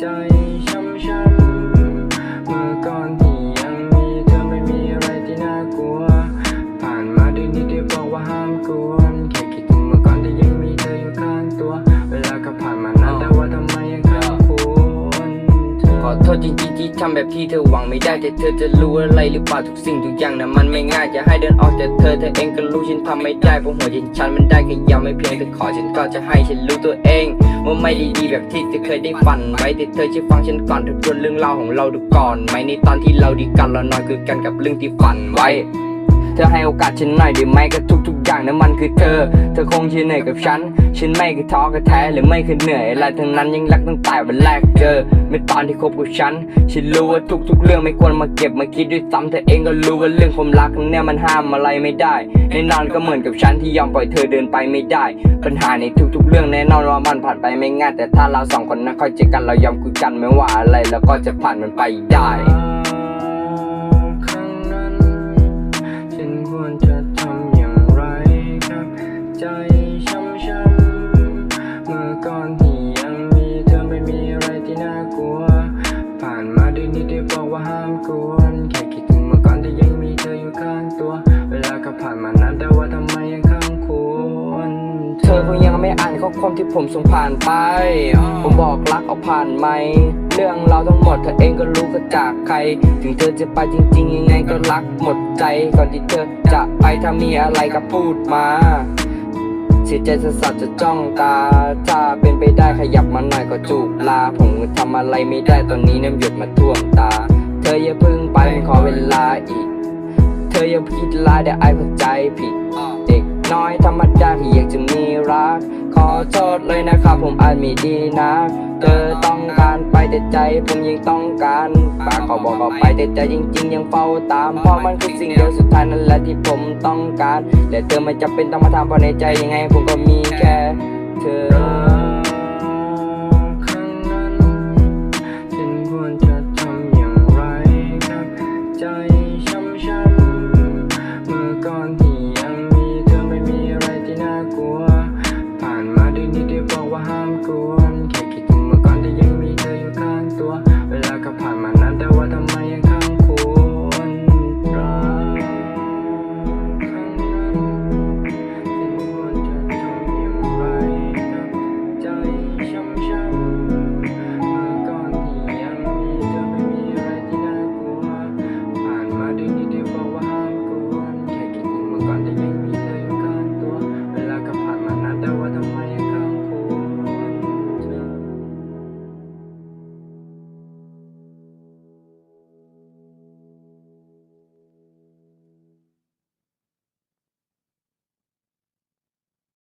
ใจ ทษจริงที่ทำแบบที่เธอหวังไม่ได้แต่เธอจะรู้อะไรหรือเปล่าทุกสิ่งทุกอย่างนะมันไม่ง่ายจะให้เดินออกจากเธอเธอเองก็รู้ฉันทำไม่ได้เพราะหัวใจฉันมันได้แค่ยังไม่เพียงแต่ขอฉันก็จะให้ฉันรู้ตัวเองว่าไม่ดีดีแบบที่เธอเคยได้ฝันไว้แต่เธอช่วยฟังฉันก่อนทบทวนเรื่องราวของเราดูก่อนไหมในตอนที่เราดีกันเรานอนคือกันกับเรื่องที่ฝันไว้ เธอให้โอกาสฉันหน่อยได้ไหมกับทุกๆอย่างนั้นมันคือเธอ เธอคงจะเหนื่อยกับฉัน ฉันไม่เคยท้อกับแท้หรือไม่เคยเหนื่อยอะไรทั้งนั้นยังรักตั้งแต่วันแรกเจอไม่ตอนที่คบกับฉัน ฉันรู้ว่าทุกๆ เรื่องไม่ควรมาเก็บมาคิดด้วยซ้ำเธอเองก็รู้ว่าเรื่องความรักเนี่ยมันห้ามอะไรไม่ได้แน่นอนก็เหมือนกับฉันที่ยอมปล่อยเธอเดินไปไม่ได้ ปัญหาในทุกๆ เรื่องแน่นอนว่ามันผ่านไปไม่ง่ายแต่ถ้าเราสองคนนั้นค่อยเจอกันเรายอมคุยกันไม่ว่าอะไรแล้วก็จะผ่านมันไปได้ กวนแค่คิดถึงเมื่อก่อนที่ยังมีเธออยู่ข้างตัว เวลาก็ผ่านมานานแต่ว่าทำไมยังข้างควรเธอคงยังไม่อ่านข้อความที่ผมส่งผ่านไป ผมบอกรักเอาผ่านไหม เรื่องเราทั้งหมดเธอเองก็รู้ก็จากใคร ถึงเธอจะไปจริง ๆ ยังไงก็รักหมดใจ ก่อนที่เธอจะไปถ้ามีอะไรก็พูดมาเสียใจสสัสจะจ้องตา ถ้าเป็นไปได้ขยับมาหน่อยก็จูบลา ผมทำอะไรไม่ได้ตอนนี้น้ำหยดมาท่วมตา ออย่าเพึ่งไปขอเวลาอีก เธออย่าคิดร้ายเดี๋ยวไอ้เข้าใจผิด เด็กน้อยธรรมดาที่อยากจะมีรัก ขอโทษเลยนะครับผมอาจไม่ดีนะ เธอต้องการไปแต่ใจผมยังต้องการปากเขาบอกก็ไปแต่ใจจริง ๆ ยังเฝ้าตาม เพราะมันคือสิ่งเดียวสุดท้ายนั่นแหละที่ผมต้องการ แต่เธอไม่จำเป็นต้องมาทำเพราะในใจยังไงผมก็มีแค่เธอ